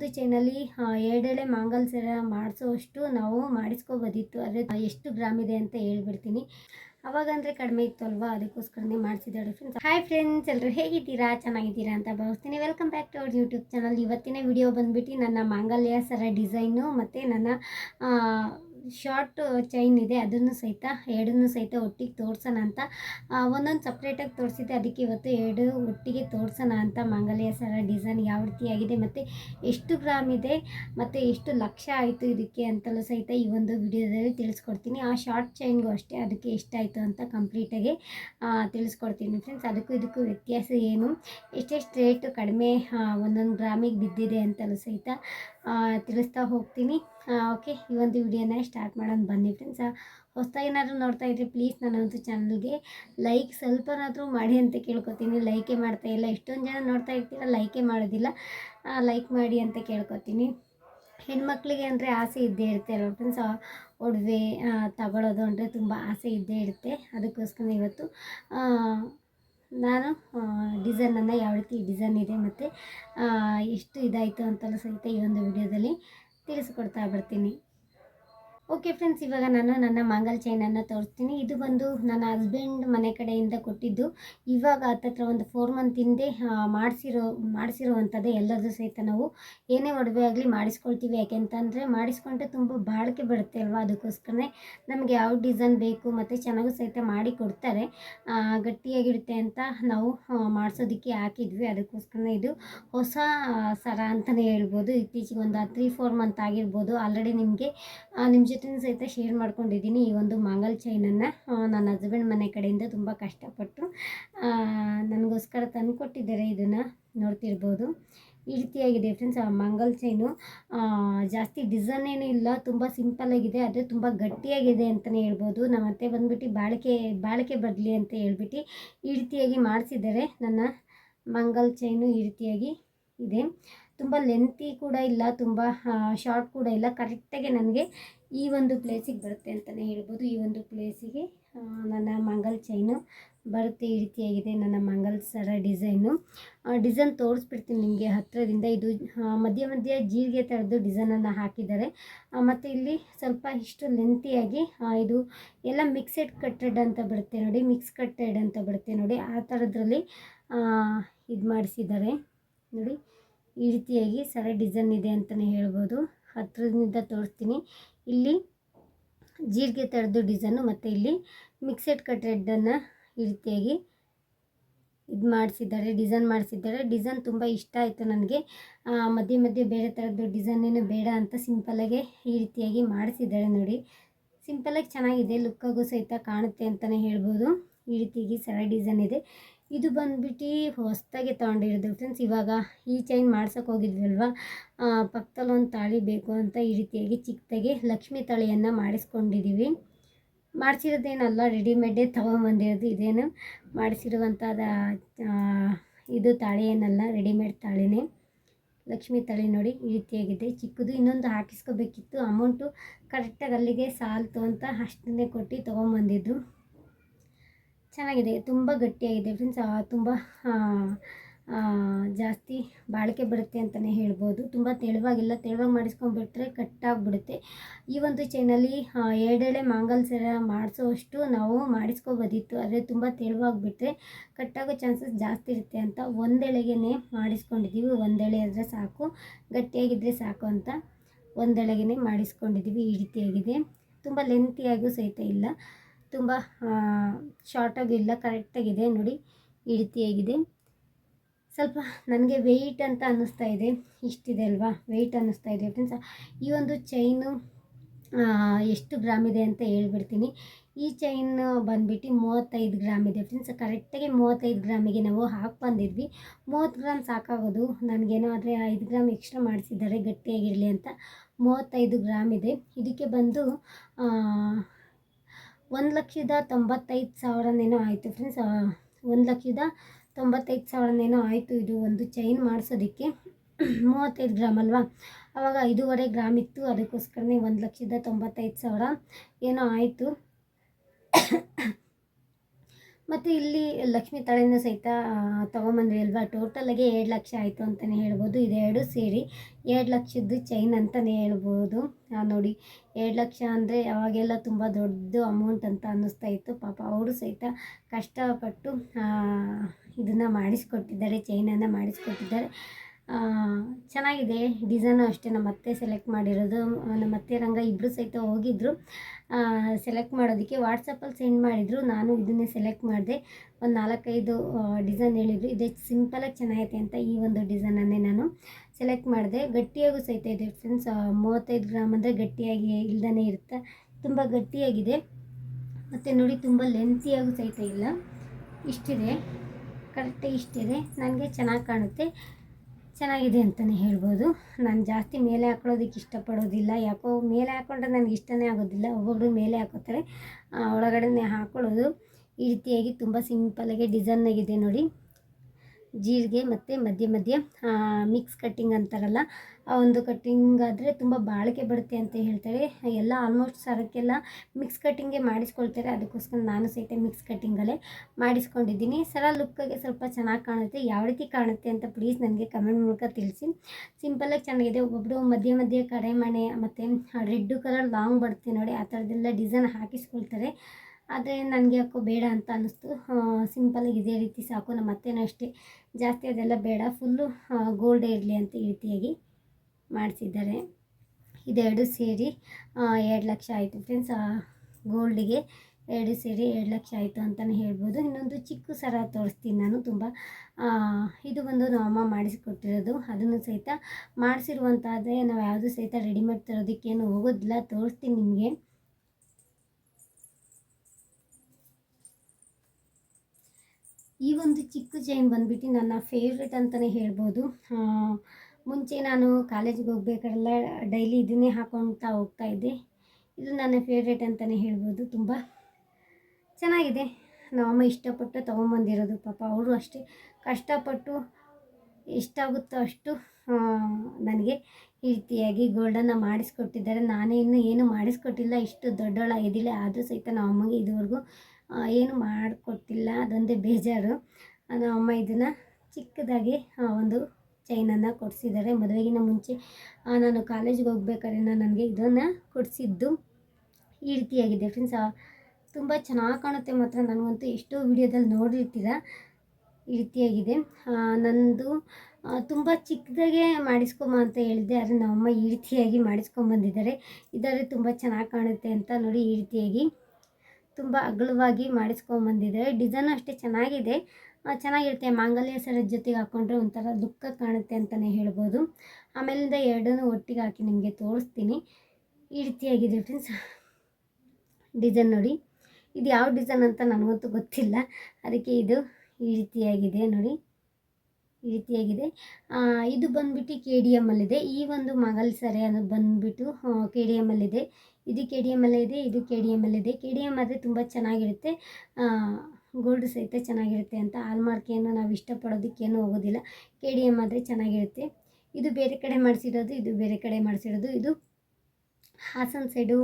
ಒಂದು ಚೈನಲ್ಲಿ ಎರಡೆಳೆ ಮಾಂಗಲ್ ಸರ ಮಾಡಿಸೋಷ್ಟು ನಾವು ಮಾಡಿಸ್ಕೋಬೋದಿತ್ತು. ಆದರೆ ಎಷ್ಟು ಗ್ರಾಮ್ ಇದೆ ಅಂತ ಹೇಳ್ಬಿಡ್ತೀನಿ. ಅವಾಗಂದರೆ ಕಡಿಮೆ ಇತ್ತು ಅಲ್ವಾ? ಅದಕ್ಕೋಸ್ಕರನೇ ಮಾಡಿಸಿದ್ದಾಳೆ ಫ್ರೆಂಡ್ಸ್ ಹಾಯ್ ಫ್ರೆಂಡ್ಸ್ ಎಲ್ಲರೂ ಹೇಗಿದ್ದೀರಾ? ಚೆನ್ನಾಗಿದ್ದೀರಾ ಅಂತ ಭಾವಿಸ್ತೀನಿ. Welcome back to our YouTube channel ಇವತ್ತಿನ ವಿಡಿಯೋ ಬಂದುಬಿಟ್ಟು ನನ್ನ ಮಾಂಗಲ್ಯ ಸರ ಡಿಸೈನು ಮತ್ತು ನನ್ನ ಶಾರ್ಟ್ ಚೈನ್ ಇದೆ. ಅದನ್ನು ಸಹಿತ, ಎರಡನ್ನೂ ಸಹಿತ ಒಟ್ಟಿಗೆ ತೋರಿಸೋಣ ಅಂತ. ಒಂದೊಂದು ಸಪ್ರೇಟಾಗಿ ತೋರಿಸಿದ್ದೆ. ಅದಕ್ಕೆ ಇವತ್ತು ಎರಡು ಒಟ್ಟಿಗೆ ತೋರಿಸೋಣ ಅಂತ ಮಾಂಗಲ್ಯ ಸರ ಡಿಸೈನ್ ಯಾವ ರೀತಿಯಾಗಿದೆ ಮತ್ತು ಎಷ್ಟು ಗ್ರಾಮ್ ಇದೆ ಮತ್ತು ಎಷ್ಟು ಲಕ್ಷ ಆಯಿತು ಇದಕ್ಕೆ ಅಂತಲೂ ಸಹಿತ ಈ ಒಂದು ವಿಡಿಯೋದಲ್ಲಿ ತಿಳಿಸ್ಕೊಡ್ತೀನಿ. ಆ ಶಾರ್ಟ್ ಚೈನ್ಗೂ ಅಷ್ಟೇ ಅದಕ್ಕೆ ಎಷ್ಟಾಯಿತು ಅಂತ ಕಂಪ್ಲೀಟಾಗಿ ತಿಳಿಸ್ಕೊಡ್ತೀನಿ ಫ್ರೆಂಡ್ಸ್ ಅದಕ್ಕೂ ಇದಕ್ಕೂ ವ್ಯತ್ಯಾಸ ಏನು? ಎಷ್ಟೆಷ್ಟು ರೇಟು ಕಡಿಮೆ ಒಂದೊಂದು ಗ್ರಾಮಿಗೆ ಬಿದ್ದಿದೆ ಅಂತಲೂ ಸಹಿತ ತಿಳಿಸ್ತಾ ಹೋಗ್ತೀನಿ. ಓಕೆ ಈ ಒಂದು ವಿಡಿಯೋನ ಸ್ಟಾರ್ಟ್ ಮಾಡೋಣ ಬನ್ನಿ ಫ್ರೆಂಡ್ಸ್ ಹೊಸ್ದಾಗಿ ಏನಾದರೂ ನೋಡ್ತಾ ಇದ್ರೆ ಪ್ಲೀಸ್ ನಾನಂತೂ ಚಾನಲ್ಗೆ ಲೈಕ್ ಸ್ವಲ್ಪನಾದರೂ ಮಾಡಿ ಅಂತ ಕೇಳ್ಕೊತೀನಿ. ಲೈಕೇ ಮಾಡ್ತಾ ಇಲ್ಲ, ಎಷ್ಟೊಂದು ಜನ ನೋಡ್ತಾ ಇರ್ತೀರ ಲೈಕೇ ಮಾಡೋದಿಲ್ಲ. ಲೈಕ್ ಮಾಡಿ ಅಂತ ಕೇಳ್ಕೊತೀನಿ. ಹೆಣ್ಮಕ್ಳಿಗೆ ಅಂದರೆ ಆಸೆ ಇದ್ದೇ ಇರುತ್ತೆ ಅಲ್ವಾ ಫ್ರೆಂಡ್ಸ್ ಒಡವೆ ತಗೊಳ್ಳೋದು ಅಂದರೆ ತುಂಬ ಆಸೆ ಇದ್ದೇ ಇರುತ್ತೆ. ಅದಕ್ಕೋಸ್ಕರ ಇವತ್ತು ನಾನು ಡಿಸೈನನ್ನು ಯಾವ ರೀತಿ ಡಿಸೈನ್ ಇದೆ ಮತ್ತು ಎಷ್ಟು ಇದಾಯಿತು ಅಂತಲೂ ಸಹಿತ ಈ ಒಂದು ವಿಡಿಯೋದಲ್ಲಿ ತಿಳಿಸ್ಕೊಡ್ತಾ ಬರ್ತೀನಿ. ಓಕೆ ಫ್ರೆಂಡ್ಸ್ ಇವಾಗ ನಾನು ನನ್ನ ಮಾಂಗಲ್ ಚೈನನ್ನು ತೋರಿಸ್ತೀನಿ. ಇದು ಬಂದು ನನ್ನ ಹಸ್ಬೆಂಡ್ ಮನೆ ಕಡೆಯಿಂದ ಕೊಟ್ಟಿದ್ದು. ಇವಾಗ ಹತ್ತತ್ರ ಒಂದು ಫೋರ್ ಮಂತ್ ಹಿಂದೆ ಮಾಡಿಸಿರೋ ಮಾಡಿಸಿರುವಂಥದ್ದೇ ಎಲ್ಲದೂ ಸಹಿತ ನಾವು ಏನೇ ಒಡವೆ ಆಗಲಿ ಮಾಡಿಸ್ಕೊಳ್ತೀವಿ. ಯಾಕೆಂತಂದರೆ ಮಾಡಿಸ್ಕೊಂಡ್ರೆ ತುಂಬ ಬಾಳಿಕೆ ಬರುತ್ತೆ ಅಲ್ವಾ ಅದಕ್ಕೋಸ್ಕರನೇ. ನಮಗೆ ಯಾವ ಡಿಸೈನ್ ಬೇಕು ಮತ್ತು ಚೆನ್ನಾಗೂ ಸಹಿತ ಮಾಡಿ ಕೊಡ್ತಾರೆ. ಗಟ್ಟಿಯಾಗಿರುತ್ತೆ ಅಂತ ನಾವು ಮಾಡಿಸೋದಕ್ಕೆ ಹಾಕಿದ್ವಿ. ಅದಕ್ಕೋಸ್ಕರನೇ ಇದು ಹೊಸ ಸರ ಅಂತಲೇ ಹೇಳ್ಬೋದು. ಇತ್ತೀಚೆಗೆ ಒಂದು ತ್ರೀ ಫೋರ್ ಮಂತ್ ಆಗಿರ್ಬೋದು. ಆಲ್ರೆಡಿ ನಿಮಗೆ ನಿಮ್ಮ ಸಹಿತ ಶೇರ್ ಮಾಡ್ಕೊಂಡಿದ್ದೀನಿ. ಈ ಒಂದು ಮಾಂಗಲ್ ಚೈನನ್ನು ನನ್ನ ಹಸ್ಬೆಂಡ್ ಮನೆ ಕಡೆಯಿಂದ ತುಂಬ ಕಷ್ಟಪಟ್ಟು ನನಗೋಸ್ಕರ ತಂದು ಕೊಟ್ಟಿದ್ದಾರೆ ಇದನ್ನು. ನೋಡ್ತಿರ್ಬೋದು. ಈ ರೀತಿಯಾಗಿದೆ ಫ್ರೆಂಡ್ಸ್ ಆ ಮಂಗಲ್ ಚೈನು ಜಾಸ್ತಿ ಡಿಸೈನ್ ಏನೂ ಇಲ್ಲ. ತುಂಬ ಸಿಂಪಲ್ಲಾಗಿದೆ ಆದರೆ ತುಂಬ ಗಟ್ಟಿಯಾಗಿದೆ ಅಂತಲೇ ಹೇಳ್ಬೋದು. ನಮ್ಮ ಅತ್ತೆ ಬಂದುಬಿಟ್ಟು ಬಾಳಿಕೆ ಬಾಳಿಕೆ ಬರಲಿ ಅಂತ ಹೇಳ್ಬಿಟ್ಟು ಈ ರೀತಿಯಾಗಿ ಮಾಡಿಸಿದ್ದಾರೆ. ನನ್ನ ಮಂಗಲ್ ಚೈನು ಈ ರೀತಿಯಾಗಿ ಇದೆ. ತುಂಬ ಲೆಂತಿ ಕೂಡ ಇಲ್ಲ. ತುಂಬ ಶಾರ್ಟ್ ಕೂಡ ಇಲ್ಲ. ಕರೆಕ್ಟಾಗಿ ನನಗೆ ಈ ಒಂದು ಪ್ಲೇಸಿಗೆ ಬರುತ್ತೆ ಅಂತಲೇ ಹೇಳ್ಬೋದು. ಈ ಒಂದು ಪ್ಲೇಸಿಗೆ ನನ್ನ ಮಂಗಲ್ ಚೈನು ಬರುತ್ತೆ ಈ ರೀತಿಯಾಗಿದೆ. ನನ್ನ ಮಂಗಲ್ ಸರ ಡಿಸೈನು ಡಿಸೈನ್ ತೋರಿಸ್ಬಿಡ್ತೀನಿ ನಿಮಗೆ ಹತ್ತಿರದಿಂದ ಇದು ಮಧ್ಯ ಮಧ್ಯ ಜೀರಿಗೆ ಥರದ್ದು ಡಿಸೈನನ್ನು ಹಾಕಿದ್ದಾರೆ. ಮತ್ತು ಇಲ್ಲಿ ಸ್ವಲ್ಪ ಇಷ್ಟು ಲೆಂತಿಯಾಗಿ ಇದು ಎಲ್ಲ ಮಿಕ್ಸೆಡ್ ಕಟ್ಟೆಡ್ ಅಂತ ಬರುತ್ತೆ ನೋಡಿ. ಮಿಕ್ಸ್ ಕಟ್ಟೆಡ್ ಅಂತ ಬರುತ್ತೆ ನೋಡಿ. ಆ ಥರದ್ರಲ್ಲಿ ಇದು ಮಾಡಿಸಿದ್ದಾರೆ ನೋಡಿ. ಈ ರೀತಿಯಾಗಿ ಸರ ಡಿಸೈನ್ ಇದೆ ಅಂತಲೇ ಹೇಳ್ಬೋದು. ಹತ್ತಿರದಿಂದ ತೋರಿಸ್ತೀನಿ. ಇಲ್ಲಿ ಜೀರಿಗೆ ಥರದ್ದು ಡಿಸೈನು ಮತ್ತು ಇಲ್ಲಿ ಮಿಕ್ಸೆಡ್ ಕಟ್ ರೆಡ್ಡನ್ನು ಈ ರೀತಿಯಾಗಿ ಇದು ಮಾಡಿಸಿದ್ದಾರೆ ಡಿಸೈನ್ ಮಾಡಿಸಿದ್ದಾರೆ. ಡಿಸೈನ್ ತುಂಬ ಇಷ್ಟ ಆಯಿತು ನನಗೆ. ಮಧ್ಯೆ ಮಧ್ಯೆ ಬೇರೆ ಥರದ್ದು ಡಿಸೈನ್ ಏನು ಬೇಡ ಅಂತ ಸಿಂಪಲಾಗೆ ಈ ರೀತಿಯಾಗಿ ಮಾಡಿಸಿದ್ದಾರೆ ನೋಡಿ. ಸಿಂಪಲಾಗಿ ಚೆನ್ನಾಗಿದೆ ಲುಕ್ಕಾಗೂ ಸಹಿತ ಕಾಣುತ್ತೆ ಅಂತಲೇ ಹೇಳ್ಬೋದು. ಈ ರೀತಿಯಾಗಿ ಸರ ಡಿಸೈನ್ ಇದೆ. ಇದು ಬಂದ್ಬಿಟ್ಟು ಹೊಸ್ದಾಗಿ ತೊಗೊಂಡಿರೋದು ಫ್ರೆಂಡ್ಸ್ ಇವಾಗ ಈ ಚೈನ್ ಮಾಡ್ಸೋಕೆ ಹೋಗಿದ್ವಲ್ವ? ಪಕ್ಕದಲ್ಲಿ ಒಂದು ತಾಳಿ ಬೇಕು ಅಂತ ಈ ರೀತಿಯಾಗಿ ಚಿಕ್ಕದಾಗಿ ಲಕ್ಷ್ಮಿ ತಾಳಿಯನ್ನು ಮಾಡಿಸ್ಕೊಂಡಿದ್ದೀವಿ ಮಾಡಿಸಿರೋದೇನಲ್ಲ ರೆಡಿಮೇಡೇ ತೊಗೊಂಬಂದಿರೋದು ಇದೇನು. ಮಾಡಿಸಿರುವಂಥದ್ದು ಇದು ತಾಳಿ ಏನಲ್ಲ ರೆಡಿಮೇಡ್ ತಾಳಿನೇ. ಲಕ್ಷ್ಮಿ ತಾಳಿ ನೋಡಿ ಈ ರೀತಿಯಾಗಿದೆ. ಚಿಕ್ಕದು ಇನ್ನೊಂದು ಹಾಕಿಸ್ಕೋಬೇಕಿತ್ತು. ಅಮೌಂಟು ಕರೆಕ್ಟಾಗಿ ಅಲ್ಲಿಗೆ ಸಾಲ್ತು ಅಂತ ಅಷ್ಟನ್ನೇ ಕೊಟ್ಟು ತೊಗೊಂಬಂದಿದ್ದು ಚೆನ್ನಾಗಿದೆ, ತುಂಬ ಗಟ್ಟಿಯಾಗಿದೆ ಫ್ರೆಂಡ್ಸ್ ತುಂಬ ಜಾಸ್ತಿ ಬಾಳಿಕೆ ಬರುತ್ತೆ ಅಂತಲೇ ಹೇಳ್ಬೋದು. ತುಂಬ ತೆಳುವಾಗಿಲ್ಲ, ತೆಳುವಾಗಿ ಮಾಡಿಸ್ಕೊಂಡ್ಬಿಟ್ರೆ ಕಟ್ಟಾಗ್ಬಿಡುತ್ತೆ. ಈ ಒಂದು ಚೈನಲ್ಲಿ ಎರಡೆಳೆ ಮಾಂಗಲ್ ಸರ ಮಾಡಿಸೋಷ್ಟು ನಾವು ಮಾಡಿಸ್ಕೋಬೋದಿತ್ತು. ಆದರೆ ತುಂಬ ತೆಳುವಾಗಿಬಿಟ್ರೆ ಕಟ್ಟಾಗೋ ಚಾನ್ಸಸ್ ಜಾಸ್ತಿ ಇರುತ್ತೆ ಅಂತ ಒಂದೆಳೆಗೇ ಮಾಡಿಸ್ಕೊಂಡಿದ್ದೀವಿ ಒಂದೆಳೆ ಆದರೆ ಸಾಕು ಗಟ್ಟಿಯಾಗಿದ್ದರೆ ಸಾಕು ಅಂತ ಒಂದೆಳೆಗೆ ಮಾಡಿಸ್ಕೊಂಡಿದ್ದೀವಿ ಈ ರೀತಿಯಾಗಿದೆ. ತುಂಬ ಲೆಂತಿಯಾಗೂ ಸಹಿತ ಇಲ್ಲ. ತುಂಬ ಶಾರ್ಟಾಗಿಲ್ಲ ಕರೆಕ್ಟಾಗಿದೆ ನೋಡಿ ಈ ರೀತಿಯಾಗಿದೆ ಸ್ವಲ್ಪ ನನಗೆ ವೆಯ್ಟ್ ಅಂತ ಅನ್ನಿಸ್ತಾ ಇದೆ. ಇಷ್ಟಿದೆ ಅಲ್ವಾ? ವೆಯ್ಟ್ ಅನ್ನಿಸ್ತಾ ಇದೆ ಫ್ರೆಂಡ್ಸ್ ಈ ಒಂದು ಚೈನು ಎಷ್ಟು ಗ್ರಾಮ್ ಇದೆ ಅಂತ ಹೇಳ್ಬಿಡ್ತೀನಿ. ಈ ಚೈನ್ ಬಂದ್ಬಿಟ್ಟು ಮೂವತ್ತೈದು ಗ್ರಾಮ್ ಇದೆ ಫ್ರೆಂಡ್ಸ್ ಕರೆಕ್ಟಾಗಿ ಮೂವತ್ತೈದು ಗ್ರಾಮಿಗೆ ನಾವು ಹಾಕಿ ಬಂದಿದ್ವಿ. ಮೂವತ್ತು ಗ್ರಾಮ್ ಸಾಕಾಗೋದು. ನನಗೇನೋ ಆದರೆ ಐದು ಗ್ರಾಮ್ ಎಕ್ಸ್ಟ್ರಾ ಮಾಡಿಸಿದ್ದಾರೆ, ಗಟ್ಟಿಯಾಗಿರಲಿ ಅಂತ. ಮೂವತ್ತೈದು ಗ್ರಾಮ್ ಇದೆ. ಇದಕ್ಕೆ ಬಂದು ಒಂದು ಲಕ್ಷದ ತೊಂಬತ್ತೈದು ಸಾವಿರನೇನೋ ಆಯಿತು ಫ್ರೆಂಡ್ಸ್ ಒಂದು ಲಕ್ಷದ ತೊಂಬತ್ತೈದು ಸಾವಿರನೇನೋ ಆಯಿತು ಇದು ಒಂದು ಚೈನ್ ಮಾಡಿಸೋದಕ್ಕೆ. ಮೂವತ್ತೈದು ಗ್ರಾಮ್ ಅಲ್ವಾ? ಆವಾಗ ಐದೂವರೆ ಗ್ರಾಮ್ ಇತ್ತು. ಅದಕ್ಕೋಸ್ಕರನೇ ಒಂದು ಲಕ್ಷದ ತೊಂಬತ್ತೈದು ಸಾವಿರ ಏನೋ ಆಯಿತು. ಮತ್ತು ಇಲ್ಲಿ ಲಕ್ಷ್ಮಿ ತಾಳಿನೂ ಸಹಿತ ತೊಗೊಂಬಂದ್ವಿ ಅಲ್ವಾ? ಟೋಟಲಾಗಿ ಎರಡು ಲಕ್ಷ ಆಯಿತು ಅಂತಲೇ ಹೇಳ್ಬೋದು. ಇದೆರಡು ಸೇರಿ ಎರಡು ಲಕ್ಷದ್ದು ಚೈನ್ ಅಂತಲೇ ಹೇಳ್ಬೋದು. ನೋಡಿ, ಎರಡು ಲಕ್ಷ ಅಂದರೆ ಅವಾಗೆಲ್ಲ ತುಂಬ ದೊಡ್ಡ ಅಮೌಂಟ್ ಅಂತ ಅನ್ನಿಸ್ತಾ ಇತ್ತು. ಪಾಪ ಅವರು ಸಹಿತ ಕಷ್ಟಪಟ್ಟು ಇದನ್ನು ಮಾಡಿಸ್ಕೊಟ್ಟಿದ್ದಾರೆ ಚೈನನ್ನು ಮಾಡಿಸ್ಕೊಟ್ಟಿದ್ದಾರೆ. ಚೆನ್ನಾಗಿದೆ. ಡಿಸೈನು ಅಷ್ಟೇ ನಮ್ಮ ಅತ್ತೆ ಸೆಲೆಕ್ಟ್ ಮಾಡಿರೋದು. ನಮ್ಮ ಅತ್ತೆ ರಂಗ ಇಬ್ಬರು ಸಹಿತ ಹೋಗಿದ್ದರು ಸೆಲೆಕ್ಟ್ ಮಾಡೋದಕ್ಕೆ ವಾಟ್ಸಪ್ಪಲ್ಲಿ ಸೆಂಡ್ ಮಾಡಿದರು. ನಾನು ಇದನ್ನೇ ಸೆಲೆಕ್ಟ್ ಮಾಡಿದೆ. ಒಂದು ನಾಲ್ಕೈದು ಡಿಸೈನ್ ಹೇಳಿದರು. ಇದೇ ಸಿಂಪಲಾಗಿ ಚೆನ್ನಾಗೈತೆ ಅಂತ ಈ ಒಂದು ಡಿಸೈನನ್ನೇ ನಾನು ಸೆಲೆಕ್ಟ್ ಮಾಡಿದೆ. ಗಟ್ಟಿಯಾಗೂ ಸಹಿತ ಇದೆ ಫ್ರೆಂಡ್ಸ್ ಮೂವತ್ತೈದು ಗ್ರಾಮ್ ಅಂದರೆ ಗಟ್ಟಿಯಾಗಿ ಇಲ್ದೇ ಇರುತ್ತೆ ತುಂಬ ಗಟ್ಟಿಯಾಗಿದೆ. ಮತ್ತು ನೋಡಿ, ತುಂಬ ಲೆಂತಿಯಾಗೂ ಸಹಿತ ಇಲ್ಲ. ಇಷ್ಟಿದೆ. ಕರೆಕ್ಟಾಗಿ ಇಷ್ಟಿದೆ. ನನಗೆ ಚೆನ್ನಾಗಿ ಕಾಣುತ್ತೆ. ಚೆನ್ನಾಗಿದೆ ಅಂತಲೇ ಹೇಳ್ಬೋದು. ನಾನು ಜಾಸ್ತಿ ಮೇಲೆ ಹಾಕೊಳ್ಳೋದಕ್ಕೆ ಇಷ್ಟಪಡೋದಿಲ್ಲ. ಯಾಕೋ ಮೇಲೆ ಹಾಕೊಂಡ್ರೆ ನನಗೆ ಇಷ್ಟನೇ ಆಗೋದಿಲ್ಲ. ಒಬ್ಬೊಬ್ಬರು ಮೇಲೆ ಹಾಕೋತಾರೆ. ಒಳಗಡೆನೇ ಹಾಕೊಳ್ಳೋದು ಈ ರೀತಿಯಾಗಿ ತುಂಬ ಸಿಂಪಲಾಗಿ ಡಿಸೈನಾಗಿದೆ ನೋಡಿ. ಜೀರಿಗೆ ಮತ್ತು ಮಧ್ಯೆ ಮಧ್ಯೆ ಮಿಕ್ಸ್ ಕಟ್ಟಿಂಗ್ ಅಂತಾರಲ್ಲ, ಆ ಒಂದು ಕಟ್ಟಿಂಗ್ ಆದರೆ ತುಂಬ ಬಾಳಿಕೆ ಬರುತ್ತೆ ಅಂತ ಹೇಳ್ತಾರೆ. ಎಲ್ಲ ಆಲ್ಮೋಸ್ಟ್ ಸರಕ್ಕೆಲ್ಲ ಮಿಕ್ಸ್ ಕಟ್ಟಿಂಗೇ ಮಾಡಿಸ್ಕೊಳ್ತಾರೆ. ಅದಕ್ಕೋಸ್ಕರ ನಾನು ಸಹಿತ ಮಿಕ್ಸ್ ಕಟ್ಟಿಂಗಲ್ಲೇ ಮಾಡಿಸ್ಕೊಂಡಿದ್ದೀನಿ. ಸರ ಲುಕ್ಕಾಗೆ ಸ್ವಲ್ಪ ಚೆನ್ನಾಗಿ ಕಾಣುತ್ತೆ. ಯಾವ ರೀತಿ ಕಾಣುತ್ತೆ ಅಂತ ಪ್ಲೀಸ್ ನನಗೆ ಕಮೆಂಟ್ ಮೂಲಕ ತಿಳಿಸಿ. ಸಿಂಪಲಾಗಿ ಚೆನ್ನಾಗಿದೆ. ಒಬ್ಬೊಬ್ಬರು ಮಧ್ಯೆ ಮಧ್ಯೆ ಕಡೆ ಮಣೆ ಮತ್ತು ರೆಡ್ ಕಲರ್ ಲಾಂಗ್ ಬರುತ್ತೆ ನೋಡಿ, ಆ ಥರದ್ದೆಲ್ಲ ಡಿಸೈನ್ ಹಾಕಿಸ್ಕೊಳ್ತಾರೆ. ಆದರೆ ನನಗೆ ಯಾಕೋ ಬೇಡ ಅಂತ ಅನ್ನಿಸ್ತು. ಸಿಂಪಲಾಗಿ ಇದೇ ರೀತಿ ಸಾಕು. ನಮ್ಮ ಅತ್ತೆನೂ ಅಷ್ಟೇ. ಜಾಸ್ತಿ ಅದೆಲ್ಲ ಬೇಡ. ಫುಲ್ಲು ಗೋಲ್ಡ್ ಇರಲಿ ಅಂತ ಈ ರೀತಿಯಾಗಿ ಮಾಡಿಸಿದ್ದಾರೆ. ಇದೆರಡು ಸೇರಿ ಎರಡು ಲಕ್ಷ ಆಯಿತು ಫ್ರೆಂಡ್ಸ್ ಗೋಲ್ಡಿಗೆ ಎರಡು ಸೇರಿ ಎರಡು ಲಕ್ಷ ಆಯಿತು ಅಂತಲೇ ಹೇಳ್ಬೋದು. ಇನ್ನೊಂದು ಚಿಕ್ಕ ಸರ ತೋರಿಸ್ತೀನಿ ನಾನು ತುಂಬ. ಇದು ಬಂದು ನಮ್ಮ ಅಮ್ಮ ಮಾಡಿಸಿಕೊಟ್ಟಿರೋದು. ಅದನ್ನು ಸಹಿತ ಮಾಡಿಸಿರುವಂಥದ್ದೇ ನಾವು ಯಾವುದು ಸಹಿತ ರೆಡಿಮೇಡ್ ತರೋದಕ್ಕೇನು ಹೋಗೋದಿಲ್ಲ. ತೋರಿಸ್ತೀನಿ ನಿಮಗೆ. ಈ ಒಂದು ಚಿಕ್ಕ ಚೈನ್ ಬಂದ್ಬಿಟ್ಟು ನನ್ನ ಫೇವ್ರೆಟ್ ಅಂತಲೇ ಹೇಳ್ಬೋದು. ಮುಂಚೆ ನಾನು ಕಾಲೇಜಿಗೆ ಹೋಗ್ಬೇಕಾದ್ರೆಲ್ಲ ಡೈಲಿ ಇದನ್ನೇ ಹಾಕ್ಕೊಳ್ತಾ ಹೋಗ್ತಾ ಇದ್ದೆ. ಇದು ನನ್ನ ಫೇವ್ರೇಟ್ ಅಂತಲೇ ಹೇಳ್ಬೋದು ತುಂಬ. ಚೆನ್ನಾಗಿದೆ. ನಮ್ಮಮ್ಮ ಇಷ್ಟಪಟ್ಟು ತೊಗೊಂಬಂದಿರೋದು ಪಾಪ. ಅವರು ಅಷ್ಟೇ ಕಷ್ಟಪಟ್ಟು ಎಷ್ಟಾಗುತ್ತೋ ಅಷ್ಟು ನನಗೆ ಈ ರೀತಿಯಾಗಿ ಗೋಲ್ಡನ್ನು ಮಾಡಿಸ್ಕೊಟ್ಟಿದ್ದಾರೆ. ನಾನೇ ಇನ್ನೂ ಏನು ಮಾಡಿಸ್ಕೊಟ್ಟಿಲ್ಲ. ಇಷ್ಟು ದೊಡ್ಡವಳಾಗಿದ್ದಿಲ್ಲ ಆದರೂ ಸಹಿತ ನಮ್ಮ ಅಮ್ಮಗೆ ಇದುವರೆಗೂ ಏನು ಮಾಡಿಕೊಟ್ಟಿಲ್ಲ, ಅದೊಂದೇ ಬೇಜಾರು. ನಮ್ಮ ಅಮ್ಮ ಇದನ್ನು ಚಿಕ್ಕದಾಗಿ ಒಂದು ಚೈನನ್ನು ಕೊಡಿಸಿದ್ದಾರೆ. ಮದುವೆಗಿನ ಮುಂಚೆ ನಾನು ಕಾಲೇಜಿಗೆ ಹೋಗ್ಬೇಕಾದ್ರೆ ನನಗೆ ಇದನ್ನು ಕೊಡಿಸಿದ್ದು ಈ ರೀತಿಯಾಗಿದೆ ಫ್ರೆಂಡ್ಸ್ ತುಂಬ ಚೆನ್ನಾಗಿ ಕಾಣುತ್ತೆ ಮಾತ್ರ. ನನಗಂತೂ ಎಷ್ಟೋ ವಿಡಿಯೋದಲ್ಲಿ ನೋಡಿರ್ತೀರ ಈ ರೀತಿಯಾಗಿದೆ ನಂದು ತುಂಬ ಚಿಕ್ಕದಾಗೆ ಮಾಡಿಸ್ಕೊಂಬ ಅಂತ ಹೇಳಿದೆ. ಆದರೆ ನಮ್ಮಮ್ಮ ಈ ರೀತಿಯಾಗಿ ಮಾಡಿಸ್ಕೊಂಬಂದಿದ್ದಾರೆ. ಇದಾದರೆ ತುಂಬ ಚೆನ್ನಾಗಿ ಕಾಣುತ್ತೆ ಅಂತ ನೋಡಿ ಈ ರೀತಿಯಾಗಿ ಅಗಲವಾಗಿ ಮಾಡಿಸ್ಕೊಂಬಂದಿದ್ದಾರೆ ಡಿಸೈನು ಅಷ್ಟೇ ಚೆನ್ನಾಗಿದೆ. ಚೆನ್ನಾಗಿರುತ್ತೆ. ಮಾಂಗಲ್ಯ ಸರದ ಜೊತೆಗೆ ಹಾಕ್ಕೊಂಡ್ರೆ ಒಂಥರ ದುಃಖ ಕಾಣುತ್ತೆ ಅಂತಲೇ ಹೇಳ್ಬೋದು. ಆಮೇಲಿಂದ ಎರಡನ್ನೂ ಒಟ್ಟಿಗೆ ಹಾಕಿ ನಿಮಗೆ ತೋರಿಸ್ತೀನಿ. ಈ ರೀತಿಯಾಗಿದೆ ಫ್ರೆಂಡ್ಸ್ ಡಿಸೈನ್ ನೋಡಿ. ಇದು ಯಾವ ಡಿಸೈನ್ ಅಂತ ನನಗಂತೂ ಗೊತ್ತಿಲ್ಲ. ಅದಕ್ಕೆ ಇದು ಈ ರೀತಿಯಾಗಿದೆ ನೋಡಿ. ಈ ರೀತಿಯಾಗಿದೆ. ಇದು ಬಂದುಬಿಟ್ಟು ಕೆ ಡಿ ಎಮ್ಮಲ್ಲಿದೆ ಈ ಒಂದು ಮಗಲ್ ಸರೆ ಅನ್ನೋದು ಬಂದುಬಿಟ್ಟು ಕೆ ಡಿ ಎಮ್ಮಲ್ಲಿದೆ ಇದು ಕೆ ಡಿ ಎಮ್ಮಲ್ಲೇ ಇದೆ ಇದು ಕೆ ಡಿ ಎಮ್ಮಲ್ಲಿದೆ ಕೆ ಡಿ ಎಂ ಆದರೆ ತುಂಬ ಚೆನ್ನಾಗಿರುತ್ತೆ. ಗೋಲ್ಡ್ ಸಹಿತ ಚೆನ್ನಾಗಿರುತ್ತೆ ಅಂತ ಹಾಲ್ಮಾರ್ಕ್ ಏನು ನಾವು ಇಷ್ಟಪಡೋದಕ್ಕೇನು ಹೋಗೋದಿಲ್ಲ. ಕೆ ಡಿ ಎಂ ಆದರೆ ಚೆನ್ನಾಗಿರುತ್ತೆ. ಇದು ಬೇರೆ ಕಡೆ ಮಾಡಿಸಿರೋದು, ಇದು ಬೇರೆ ಕಡೆ ಮಾಡಿಸಿರೋದು. ಇದು ಹಾಸನ್ ಸೈಡು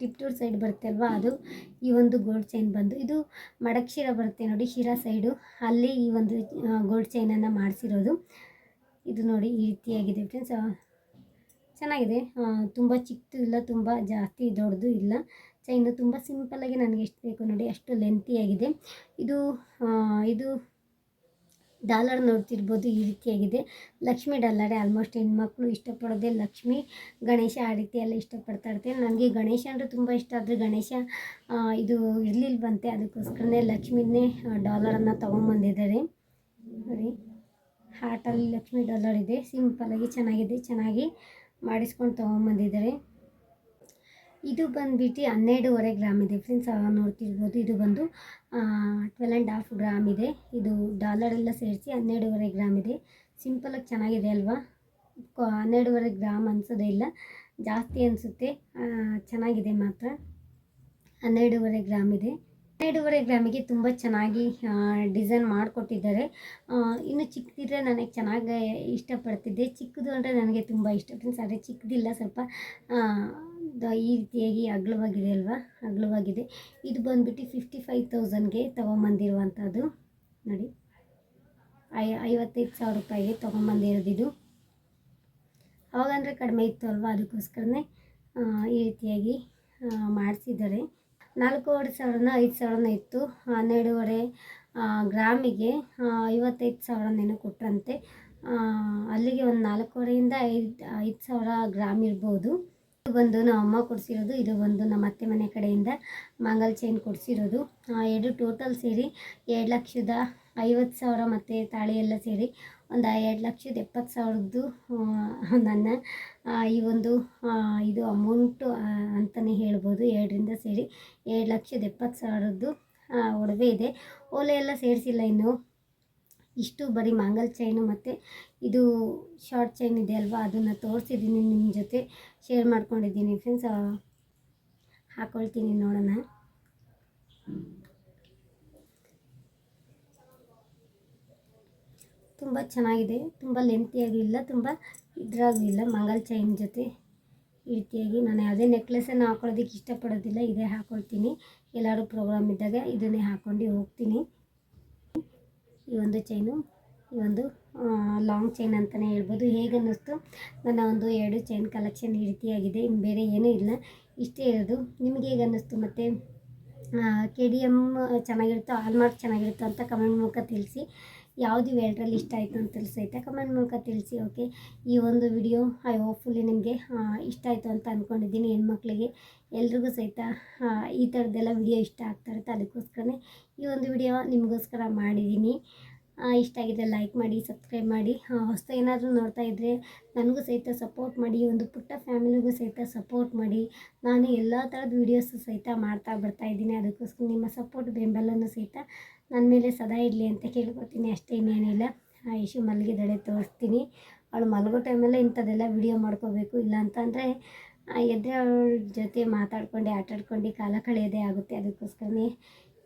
ಟಿಪ್ಟೂರ್ ಸೈಡ್ ಬರುತ್ತೆ ಅಲ್ವಾ ಅದು? ಈ ಒಂದು ಗೋಲ್ಡ್ ಚೈನ್ ಬಂದು, ಇದು ಮಡಕ್ಷೀರ ಬರುತ್ತೆ ನೋಡಿ, ಶಿರಾ ಸೈಡು ಅಲ್ಲಿ ಈ ಒಂದು ಗೋಲ್ಡ್ ಚೈನನ್ನು ಮಾಡಿಸಿರೋದು. ಇದು ನೋಡಿ, ಈ ರೀತಿಯಾಗಿದೆ ಫ್ರೆಂಡ್ಸ್ ಚೆನ್ನಾಗಿದೆ. ತುಂಬ ಚಿಕ್ಕದು ಇಲ್ಲ, ತುಂಬ ಜಾಸ್ತಿ ದೊಡ್ಡದು ಇಲ್ಲ. ಚೈನು ತುಂಬ ಸಿಂಪಲ್ಲಾಗಿ ನನಗೆ ಎಷ್ಟು ಬೇಕು ನೋಡಿ, ಅಷ್ಟು ಲೆಂತಿಯಾಗಿದೆ ಇದು ಇದು ಡಾಲರ್ ನೋಡ್ತಿರ್ಬೋದು ಈ ರೀತಿಯಾಗಿದೆ ಲಕ್ಷ್ಮಿ ಡಾಲರೇ ಆಲ್ಮೋಸ್ಟ್ ಹೆಣ್ಮಕ್ಳು ಇಷ್ಟಪಡೋದೆ ಲಕ್ಷ್ಮಿ. ಗಣೇಶ ಆ ರೀತಿ ಎಲ್ಲ ಇಷ್ಟಪಡ್ತಾ ಇರ್ತಾರೆ. ನನಗೆ ಗಣೇಶ ಅಂದರೆ ತುಂಬ ಇಷ್ಟ. ಆದರೆ ಗಣೇಶ ಇದು ಇರಲಿಲ್ವಂತೆ ಅದಕ್ಕೋಸ್ಕರನೇ ಲಕ್ಷ್ಮಿನೇ ಡಾಲರನ್ನು ತೊಗೊಂಬಂದಿದ್ದಾರೆ. ನೋಡಿ ಹಾಟಲ್ಲಿ ಲಕ್ಷ್ಮಿ ಡಾಲರ್ ಇದೆ. ಸಿಂಪಲಾಗಿ ಚೆನ್ನಾಗಿದೆ. ಚೆನ್ನಾಗಿ ಮಾಡಿಸ್ಕೊಂಡು ತೊಗೊಂಬಂದಿದ್ದಾರೆ. ಇದು ಬಂದ್ಬಿಟ್ಟು ಹನ್ನೆರಡೂವರೆ ಗ್ರಾಮ್ ಇದೆ ಫ್ರೆಂಡ್ಸ್ ನೋಡ್ತಿರ್ಬೋದು. ಇದು ಬಂದು ಟ್ವೆಲ್ ಆ್ಯಂಡ್ ಹಾಫ್ ಗ್ರಾಮ್ ಇದೆ. ಇದು ಡಾಲರ್ ಎಲ್ಲ ಸೇರಿಸಿ ಹನ್ನೆರಡೂವರೆ ಗ್ರಾಮ್ ಇದೆ. ಸಿಂಪಲಾಗಿ ಚೆನ್ನಾಗಿದೆ ಅಲ್ವಾ? ಹನ್ನೆರಡೂವರೆ ಗ್ರಾಮ್ ಅನಿಸೋದೇ ಇಲ್ಲ. ಜಾಸ್ತಿ ಅನಿಸುತ್ತೆ. ಚೆನ್ನಾಗಿದೆ ಮಾತ್ರ. ಹನ್ನೆರಡೂವರೆ ಗ್ರಾಮ್ ಇದೆ. ಹನ್ನೆರಡೂವರೆ ಗ್ರಾಮಿಗೆ ತುಂಬ ಚೆನ್ನಾಗಿ ಡಿಸೈನ್ ಮಾಡಿಕೊಟ್ಟಿದ್ದಾರೆ. ಇನ್ನು ಚಿಕ್ಕದಿದ್ರೆ ನನಗೆ ಚೆನ್ನಾಗಿ ಇಷ್ಟಪಡ್ತಿದ್ದೆ. ಚಿಕ್ಕದು ಅಂದರೆ ನನಗೆ ತುಂಬ ಇಷ್ಟ ಫ್ರೆಂಡ್ಸ್ ಆದರೆ ಚಿಕ್ಕದಿಲ್ಲ ಸ್ವಲ್ಪ ಈ ರೀತಿಯಾಗಿ ಅಗ್ಲವಾಗಿದೆ ಅಲ್ವಾ? ಅಗಲವಾಗಿದೆ. ಇದು ಬಂದ್ಬಿಟ್ಟು ಫಿಫ್ಟಿ ಫೈವ್ ತೌಸಂಡ್ಗೆ ತೊಗೊಂಬಂದಿರುವಂಥದ್ದು. ನೋಡಿ. ಐ, ಐವತ್ತೈದು ಸಾವಿರ ರೂಪಾಯಿಗೆ ತೊಗೊಂಬಂದಿರೋದು ಇದು ಅವಾಗಂದರೆ ಕಡಿಮೆ ಇತ್ತು ಅಲ್ವಾ? ಅದಕ್ಕೋಸ್ಕರನೇ ಈ ರೀತಿಯಾಗಿ ಮಾಡಿಸಿದ್ದಾರೆ. ನಾಲ್ಕೂವರೆ ಸಾವಿರನ ಐದು ಸಾವಿರನ ಇತ್ತು. ಹನ್ನೆರಡೂವರೆ ಗ್ರಾಮಿಗೆ ಐವತ್ತೈದು ಸಾವಿರನೇನೋ ಕೊಟ್ಟರಂತೆ ಅಲ್ಲಿಗೆ ಒಂದು ನಾಲ್ಕೂವರೆಯಿಂದ ಐದು ಐದು ಸಾವಿರ ಗ್ರಾಮ್ ಇರ್ಬೋದು. ಇದು ಬಂದು ನಮ್ಮ ಅಮ್ಮ ಕೊಡಿಸಿರೋದು, ಇದು ಬಂದು ನಮ್ಮ ಅತ್ತೆ ಮನೆ ಕಡೆಯಿಂದ ಮಂಗಲ್ ಚೈನ್ ಕೊಡಿಸಿರೋದು. ಎರಡು ಟೋಟಲ್ ಸೇರಿ ಎರಡು ಲಕ್ಷದ ಐವತ್ತು ಸಾವಿರ ಮತ್ತು ತಾಳಿ ಎಲ್ಲ ಸೇರಿ ಒಂದು ಎರಡು ಲಕ್ಷದ ಎಪ್ಪತ್ತು ಸಾವಿರದ್ದು ನನ್ನ ಈ ಒಂದು ಇದು ಅಮೌಂಟು ಅಂತಲೇ ಹೇಳ್ಬೋದು. ಎರಡರಿಂದ ಸೇರಿ ಎರಡು ಲಕ್ಷದ ಎಪ್ಪತ್ತು ಸಾವಿರದ್ದು ಒಡವೆ ಇದೆ. ಓಲೆ ಎಲ್ಲ ಸೇರಿಸಿಲ್ಲ ಇನ್ನು. ಇಷ್ಟು ಬರೀ ಮಾಂಗಲ್ ಚೈನು ಮತ್ತು ಇದು ಶಾರ್ಟ್ ಚೈನ್ ಇದೆ ಅಲ್ವಾ? ಅದನ್ನು ತೋರಿಸಿದ್ದೀನಿ ನಿಮ್ಮ ಜೊತೆ. ಶೇರ್ ಮಾಡ್ಕೊಂಡಿದ್ದೀನಿ ಫ್ರೆಂಡ್ಸ್ ಹಾಕ್ಕೊಳ್ತೀನಿ ನೋಡೋಣ. ತುಂಬ ಚೆನ್ನಾಗಿದೆ. ತುಂಬ ಲೆಂತಿಯಾಗಿಲ್ಲ ತುಂಬ ಇದ್ರಾಗಿಲ್ಲ ಮಂಗಲ್ ಚೈನ್ ಜೊತೆ. ಈ ರೀತಿಯಾಗಿ ನಾನು ಯಾವುದೇ ನೆಕ್ಲೆಸನ್ನು ಹಾಕೊಳ್ಳೋದಕ್ಕೆ ಇಷ್ಟಪಡೋದಿಲ್ಲ, ಇದೇ ಹಾಕ್ಕೊಳ್ತೀನಿ ಎಲ್ಲರೂ ಪ್ರೋಗ್ರಾಮ್ ಇದ್ದಾಗ ಇದನ್ನೇ ಹಾಕ್ಕೊಂಡು ಹೋಗ್ತೀನಿ. ಈ ಒಂದು ಚೈನು ಈ ಒಂದು ಲಾಂಗ್ ಚೈನ್ ಅಂತಲೇ ಹೇಳ್ಬೋದು. ಹೇಗೆ ಅನ್ನಿಸ್ತು? ನನ್ನ ಒಂದು ಎರಡು ಚೈನ್ ಕಲೆಕ್ಷನ್ ಈ ರೀತಿಯಾಗಿದೆ. ಇನ್ನು ಬೇರೆ ಏನೂ ಇಲ್ಲ. ಇಷ್ಟೇ ಇರೋದು ನಿಮಗೆ ಹೇಗೆ ಅನ್ನಿಸ್ತು ಮತ್ತು? ಕೆ ಡಿ ಎಂ ಚೆನ್ನಾಗಿರುತ್ತೋ ಆಲ್ಮಾರ್ಕ್ ಚೆನ್ನಾಗಿರುತ್ತೋ ಅಂತ ಕಮೆಂಟ್ ಮೂಲಕ ತಿಳಿಸಿ. ಯಾವುದು ಎಲ್ಲರಲ್ಲಿ ಇಷ್ಟ ಆಯಿತು ಅಂತ ತಿಳಿಸೈತೆ ಕಮೆಂಟ್ ಮೂಲಕ ತಿಳಿಸಿ ಓಕೆ ಈ ಒಂದು ವಿಡಿಯೋ ಐ ಹೋಪ್ಫುಲಿ ನಿಮಗೆ ಇಷ್ಟ ಆಯಿತು ಅಂತ ಅಂದ್ಕೊಂಡಿದ್ದೀನಿ ಹೆಣ್ಮಕ್ಳಿಗೆ. ಎಲ್ರಿಗೂ ಸಹಿತ ಈ ಥರದ್ದೆಲ್ಲ ವಿಡಿಯೋ ಇಷ್ಟ ಆಗ್ತಾ ಇರುತ್ತೆ ಅದಕ್ಕೋಸ್ಕರನೇ ಈ ಒಂದು ವಿಡಿಯೋ ನಿಮಗೋಸ್ಕರ ಮಾಡಿದ್ದೀನಿ. ಇಷ್ಟ ಆಗಿದ್ರೆ ಲೈಕ್ ಮಾಡಿ ಸಬ್ಸ್ಕ್ರೈಬ್ ಮಾಡಿ. ಹೊಸ ಏನಾದರೂ ನೋಡ್ತಾ ಇದ್ದರೆ ನನಗೂ ಸಹಿತ ಸಪೋರ್ಟ್ ಮಾಡಿ, ಒಂದು ಪುಟ್ಟ ಫ್ಯಾಮಿಲಿಗೂ ಸಹಿತ ಸಪೋರ್ಟ್ ಮಾಡಿ. ನಾನು ಎಲ್ಲ ಥರದ ವೀಡಿಯೋಸು ಸಹಿತ ಮಾಡ್ತಾ ಬರ್ತಾ ಇದ್ದೀನಿ. ಅದಕ್ಕೋಸ್ಕರ ನಿಮ್ಮ ಸಪೋರ್ಟ್ ಬೆಂಬಲನೂ ಸಹಿತ ನನ್ನ ಮೇಲೆ ಸದಾ ಇರಲಿ ಅಂತ ಕೇಳ್ಕೊತೀನಿ. ಅಷ್ಟೇ ಇನ್ನೇನಿಲ್ಲ ಮಲ್ಲಿಗೆ ಮಲಗಿದ್ದಾಳೆ ತೋರಿಸ್ತೀನಿ. ಅವಳು ಮಲಗೋ ಟೈಮಲ್ಲೇ ಇಂಥದ್ದೆಲ್ಲ ವಿಡಿಯೋ ಮಾಡ್ಕೋಬೇಕು. ಇಲ್ಲ ಅಂತಂದರೆ ಎದ್ದೆ ಅವಳ ಜೊತೆ ಮಾತಾಡ್ಕೊಂಡು, ಆಟಾಡ್ಕೊಂಡು, ಕಾಲ ಕಳೆಯೋದೇ ಆಗುತ್ತೆ. ಅದಕ್ಕೋಸ್ಕರನೇ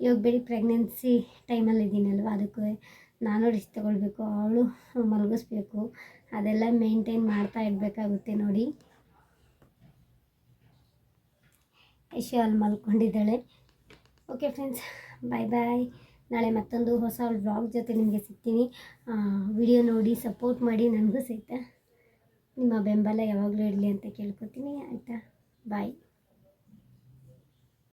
ಇವಾಗ ಬೇರೆ ಪ್ರೆಗ್ನೆನ್ಸಿ ಟೈಮಲ್ಲಿ ಇದ್ದೀನಲ್ವ ಅದಕ್ಕೆ ನಾನು ರೆಸ್ಟ್ ತೊಗೊಳ್ಬೇಕು, ಅವಳು ಮಲಗಿಸ್ಬೇಕು, ಅದೆಲ್ಲ ಮೇಂಟೈನ್ ಮಾಡ್ತಾ ಇರಬೇಕಾಗುತ್ತೆ ನೋಡಿ. ಯಶು ಅಲ್ಲಿ ಮಲ್ಕೊಂಡಿದ್ದಾಳೆ. ಓಕೆ ಫ್ರೆಂಡ್ಸ್ ಬಾಯ್ ಬಾಯ್ ನಾಳೆ ಮತ್ತೊಂದು ಹೊಸ ವ್ಲಾಗ್ ಜೊತೆ ನಿಮಗೆ ಸಿಗ್ತೀನಿ. ವಿಡಿಯೋ ನೋಡಿ ಸಪೋರ್ಟ್ ಮಾಡಿ, ನನಗೂ ಸಹಿತ ನಿಮ್ಮ ಬೆಂಬಲ ಯಾವಾಗಲೂ ಇರಲಿ ಅಂತ ಕೇಳ್ಕೊತೀನಿ, ಆಯಿತಾ? ಬಾಯ್